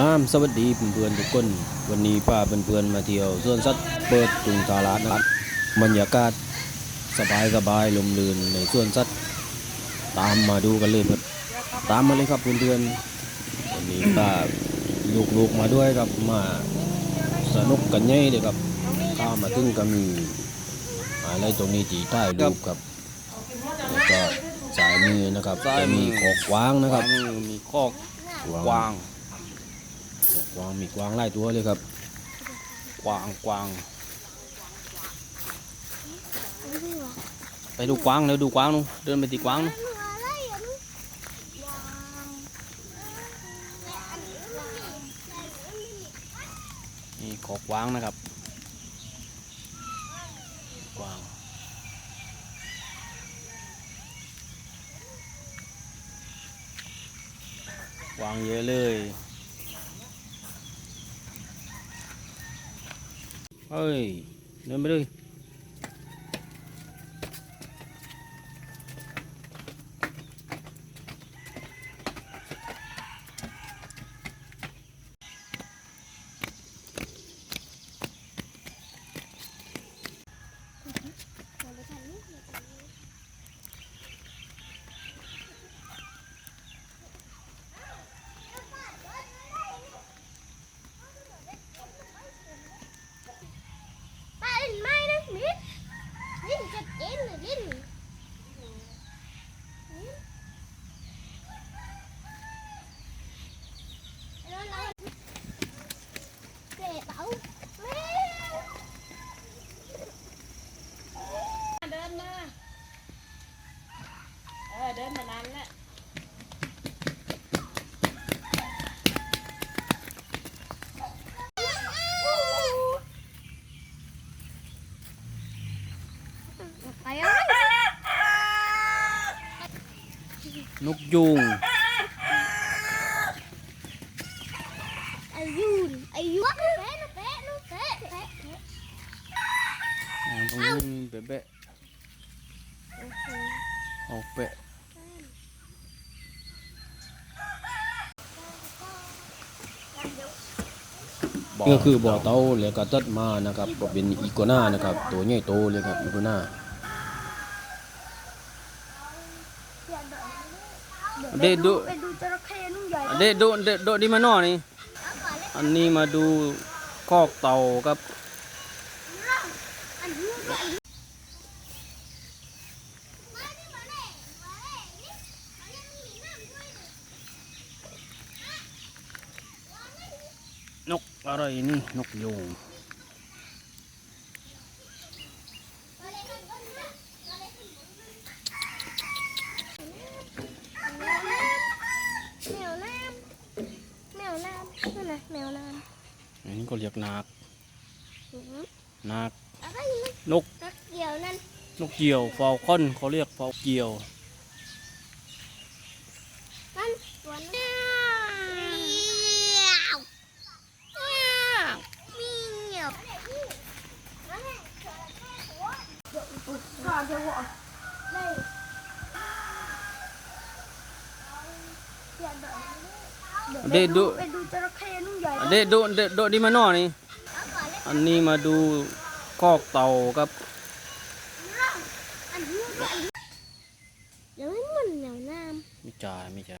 น้ำสวัสดีเพื่อนๆทุกคน วันนี้ป้าเพื่อนๆมาเที่ยวสวนสัตว์เปิดกรุงตลาดนะครับบรรยากาศสบายสบายๆลมลื่นในสวนสัตว์ตามมาดูกันเลยครับตามมาเลยครับเพื่อนๆวันนี้ป้าลูกๆมาด้วยครับมาสนุกกันใหญ่เลยครับข้าวมาถึงก็มีอะไรตรงนี้จีใต้รูปครับแล้วก็สายมือนะครับซ้ายจะมืมีอขอกกวางนะนะคครัรับบมีคอกกวาง กวางมีกวางหลายตัวเลยครับ กวางกวาง ไปดูกวางแล้วดูกวางนู้นเดินไปตีกวางนู้นนี่ขอกกวางนะครับ กวางกวางเยอะเลย เฮ้ยเดินไปเลย ป้าลิ้นไม้นะลิ้นลิ้นจะเจ๊นเลยลิ้นแล้วเราเกะเต๋าแม่ เดินมา เออ เดินมานั้นแหละ ไปอะ นกยูงไอายุนไอายุนแปะนะแปะนะแปะแปะแปะอ่าตรงนี้มีเบะเบะออกเปะนี่ก็คือบ่อเต้าแล้วก็ตัดมานะครับก็เป็นอีโกน่านะครับ ตัวใหญ่โตเลยครับอีโกน่า เด็ดดู ไปดูจระเข้นุ่งใหญ่เด็ดดูเด็ดดูดีมานอนี่ อันนี้มาดูคอกเต่าครับ อันนี้อันนี้นกอะไรนี่ นกยูง แมวน้ำแมว น้ำนั่นนะแมวน้อันนี้ก็เรียกนาคำอือหือนาคอะไรนะนกนักเกี่ยวนั่นนกเกี่ยวฟอลคอนเขาเรียกฟอลเกี่ยวนั่นตัวนั้นเมียว เมียวเมียวข้าจะว่าเลยเด็ดดูไปดูจระเข้นุ่งใหญ่เด็ดดูเด็ดดูดีมานอนี่ อันนี้มาดูคอกเต่าครับอันนี้อันนี้เดี๋ยวให้มันเหนียวน้ไม่จ่ายไม่จ่าย